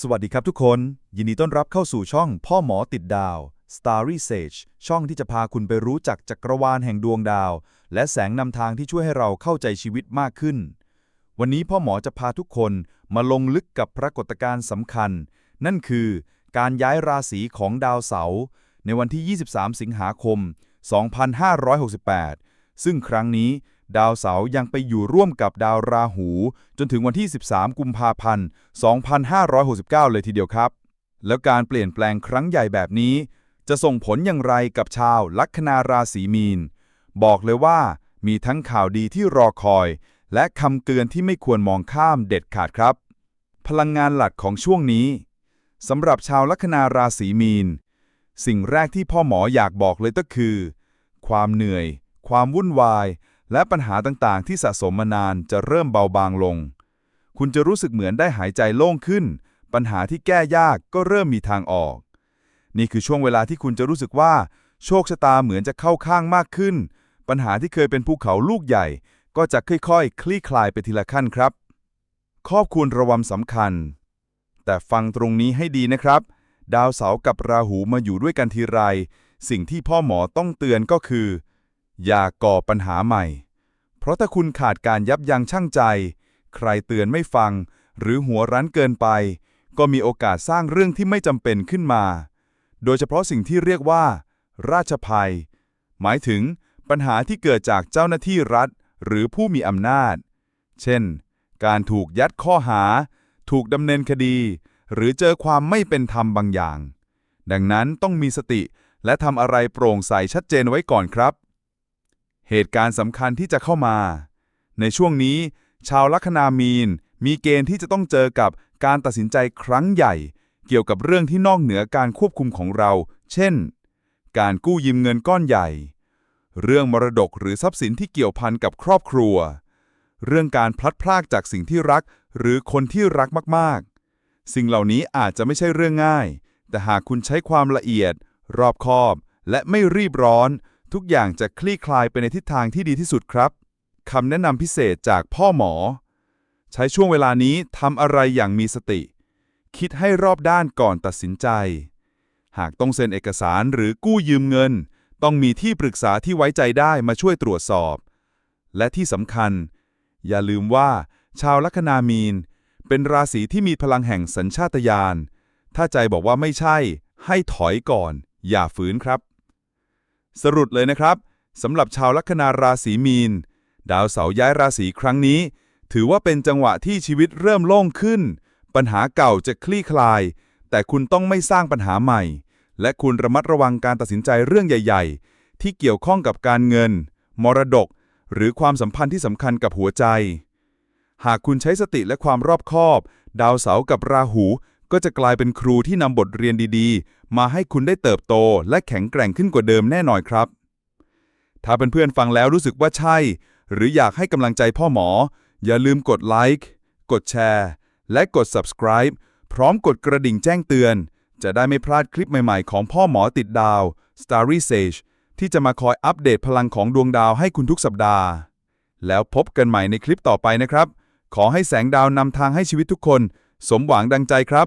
สวัสดีครับทุกคน ยินดีต้อนรับเข้าสู่ช่องพ่อหมอติดดาว Starry Sage ช่องที่จะพาคุณไปรู้จักจักรวาลแห่งดวงดาว และแสงนำทางที่ช่วยให้เราเข้าใจชีวิตมากขึ้น วันนี้พ่อหมอจะพาทุกคนมาลงลึกกับปรากฏการณ์สำคัญ นั่นคือการย้ายราศีของดาวเสาร์ในวันที่ 23 สิงหาคม 2568 ซึ่งครั้งนี้ ดาวเสาร์ยังไปอยู่ร่วมกับดาวราหู จนถึงวันที่ 13 กุมภาพันธ์ 2569 เลยทีเดียวครับ แล้วการเปลี่ยนแปลงครั้งใหญ่แบบนี้ จะส่งผลอย่างไรกับชาวลัคนาราศีมีน บอกเลยว่ามีทั้งข่าวดีที่รอคอย และคำเตือนที่ไม่ควรมองข้ามเด็ดขาดครับ พลังงานหลักของช่วงนี้สำหรับชาวลัคนาราศีมีน สิ่งแรกที่พ่อหมออยากบอกเลยก็คือ ความเหนื่อย ความวุ่นวาย และปัญหาต่างๆ ที่สะสมมานานจะเริ่มเบาบางลง คุณจะรู้สึกเหมือนได้หายใจโล่งขึ้น ปัญหาที่แก้ยากก็เริ่มมีทางออก นี่คือช่วงเวลาที่คุณจะรู้สึกว่า โชคชะตาเหมือนจะเข้าข้างมากขึ้น ปัญหาที่เคยเป็นภูเขาลูกใหญ่ ก็จะค่อยๆคลี่คลายไปทีละขั้นครับข้อบควรระวังสำคัญ แต่ฟังตรงนี้ให้ดีนะครับ ดาวเสาร์กับราหูมาอยู่ด้วยกันทีไร สิ่งที่พ่อหมอต้องเตือนก็คือ อย่าก่อปัญหาใหม่ เพราะถ้าคุณขาดการยับยั้งชั่งใจ ใครเตือนไม่ฟัง หรือหัวรั้นเกินไป ก็มีโอกาสสร้างเรื่องที่ไม่จำเป็นขึ้นมา โดยเฉพาะสิ่งที่เรียกว่า ราชภัย หมายถึงปัญหาที่เกิดจากเจ้าหน้าที่รัฐ หรือผู้มีอำนาจ เช่น การถูกยัดข้อหา ถูกดำเนินคดี หรือเจอความไม่เป็นธรรมบางอย่าง ดังนั้นต้องมีสติและทำอะไรโปร่งใสชัดเจนไว้ก่อนครับ เหตุการณ์สำคัญที่จะเข้ามา ในช่วงนี้ ชาวลัคนามีน มีเกณฑ์ที่จะต้องเจอกับการตัดสินใจครั้งใหญ่ เกี่ยวกับเรื่องที่นอกเหนือการควบคุมของเรา เช่น การกู้ยืมเงินก้อนใหญ่ เรื่องมรดกหรือทรัพย์สินที่เกี่ยวพันกับครอบครัว เรื่องการพลัดพรากจากสิ่งที่รัก หรือคนที่รักมากๆ สิ่งเหล่านี้อาจจะไม่ใช่เรื่องง่าย แต่หากคุณใช้ความละเอียด รอบคอบ และไม่รีบร้อน ทุกอย่างจะคลี่คลายไปในทิศทางที่ดีที่สุดครับคำแนะนำพิเศษจากพ่อหมอ ใช้ช่วงเวลานี้ทำอะไรอย่างมีสติ คิดให้รอบด้านก่อนตัดสินใจ หากต้องเซ็นเอกสารหรือกู้ยืมเงิน ต้องมีที่ปรึกษาที่ไว้ใจได้มาช่วยตรวจสอบ และที่สำคัญ อย่าลืมว่า ชาวลัคนามีน เป็นราศีที่มีพลังแห่งสัญชาตญาณถ้าใจบอกว่าไม่ใช่ ให้ถอยก่อน อย่าฝืนครับ สรุปเลยนะครับสำหรับชาวลัคนาราศีมีน ดาวเสาร์ย้ายราศีครั้งนี้ ถือว่าเป็นจังหวะที่ชีวิตเริ่มโล่งขึ้น ปัญหาเก่าจะคลี่คลาย แต่คุณต้องไม่สร้างปัญหาใหม่ และคุณระมัดระวังการตัดสินใจเรื่องใหญ่ ๆ ที่เกี่ยวข้องกับการเงิน มรดก หรือความสัมพันธ์ที่สำคัญกับหัวใจ หากคุณใช้สติและความรอบคอบ ดาวเสาร์กับราหู ก็จะกลายเป็นครูที่นำบทเรียนดีๆ มาให้คุณได้เติบโตและแข็งแกร่งขึ้นกว่าเดิมแน่นอนครับ ถ้าเเพื่อนๆฟังแล้วรู้สึกว่าใช่ หรืออยากให้กำลังใจพ่อหมอ อย่าลืมกดไลค์กดแชร์ และกด subscribe พร้อมกดกระดิ่งแจ้งเตือน จะได้ไม่พลาดคลิปใหม่ๆ ของพ่อหมอติดดาว Starry Sage ที่จะมาคอยอัปเดตพลังของดวงดาวให้คุณทุกสัปดาห์ แล้วพบกันใหม่ในคลิปต่อไปนะครับ ขอให้แสงดาวนำทางให้ชีวิตทุกคน สมหวังดังใจครับ